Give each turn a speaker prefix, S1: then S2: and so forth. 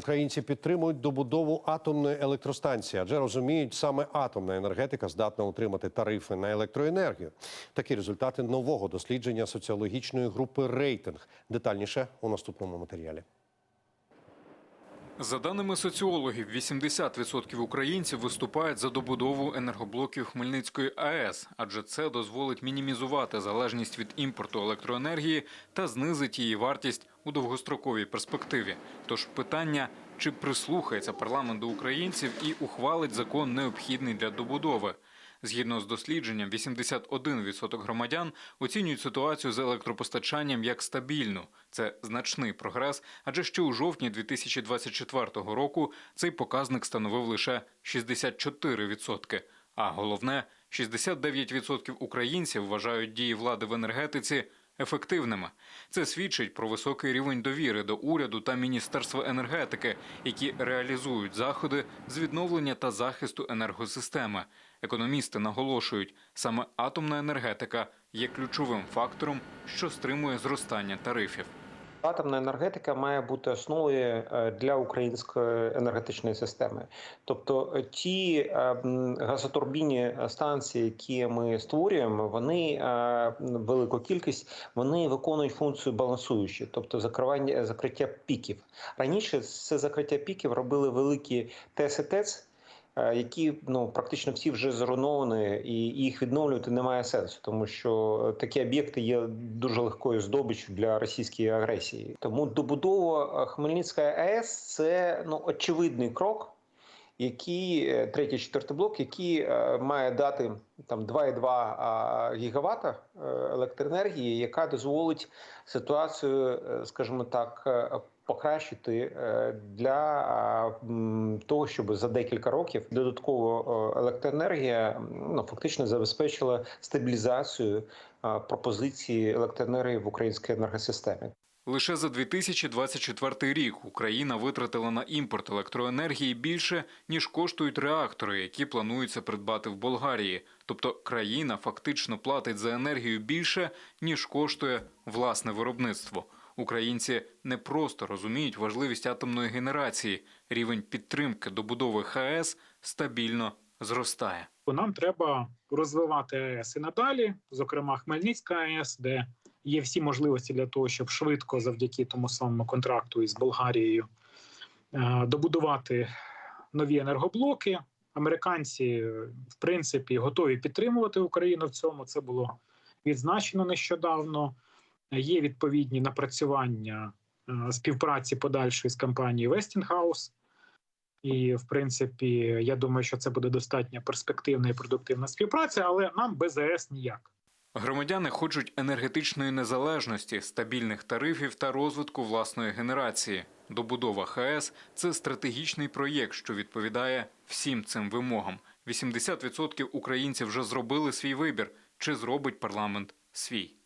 S1: Українці підтримують добудову атомної електростанції, адже розуміють, саме атомна енергетика здатна утримати тарифи на електроенергію. Такі результати нового дослідження соціологічної групи рейтинг. Детальніше у наступному матеріалі.
S2: За даними соціологів, 80% українців виступають за добудову енергоблоків Хмельницької АЕС, адже це дозволить мінімізувати залежність від імпорту електроенергії та знизить її вартість у довгостроковій перспективі. Тож питання, чи прислухається парламент до українців і ухвалить закон необхідний для добудови. Згідно з дослідженням, 81% громадян оцінюють ситуацію з електропостачанням як стабільну. Це значний прогрес, адже ще у жовтні 2024 року цей показник становив лише 64%. А головне, 69% українців вважають дії влади в енергетиці ефективними. Це свідчить про високий рівень довіри до уряду та міністерства енергетики, які реалізують заходи з відновлення та захисту енергосистеми. Економісти наголошують, саме атомна енергетика є ключовим фактором, що стримує зростання тарифів.
S3: Атомна енергетика має бути основою е, для української енергетичної системи. Тобто е, ті е, м, газотурбінні станції, які ми створюємо, вони велику кількість вони виконують функцію балансуючі, тобто закривання закриття піків. Раніше це закриття піків робили великі ТЕС і ТЕЦ, які ну практично всі вже зруйновані, і їх відновлювати немає сенсу, тому що такі об'єкти є дуже легкою здобиччю для російської агресії. Тому добудова Хмельницької АЕС це ну очевидний крок. Е, третій, четвертий блок, е, має дати там 2,2 а, гігавата е, електроенергії, яка дозволить ситуацію, е, скажімо так, е, покращити е, для того, щоб за декілька років додатково е, електроенергія ну, фактично забезпечила стабілізацію пропозиції електроенергії в українській енергосистемі.
S2: Лише за 2024 рік Україна витратила на імпорт електроенергії більше, ніж коштують реактори, які планується придбати в Болгарії. Тобто країна фактично платить за енергію більше, ніж коштує власне виробництво. Українці не просто розуміють важливість атомної генерації. Рівень підтримки добудови ХАЕС стабільно зростає.
S4: нам треба розвивати АЕС і надалі, зокрема Хмельницька АЕС, де є всі можливості для того, щоб швидко, завдяки тому самому контракту із Болгарією, е, добудувати нові енергоблоки. Американці, е, в принципі, готові підтримувати Україну в цьому. Це було відзначено нещодавно. Є відповідні напрацювання е, співпраці подальшої з компанією Westinghouse. І, в принципі, я думаю, що це буде достатньо перспективна і продуктивна співпраця, але нам без АЕС ніяк.
S2: Громадяни хочуть енергетичної незалежності, стабільних тарифів та розвитку власної генерації. Добудова ХАЕС це стратегічний проєкт, що відповідає всім цим вимогам. 80% українців вже зробили свій вибір. Чи зробить парламент свій?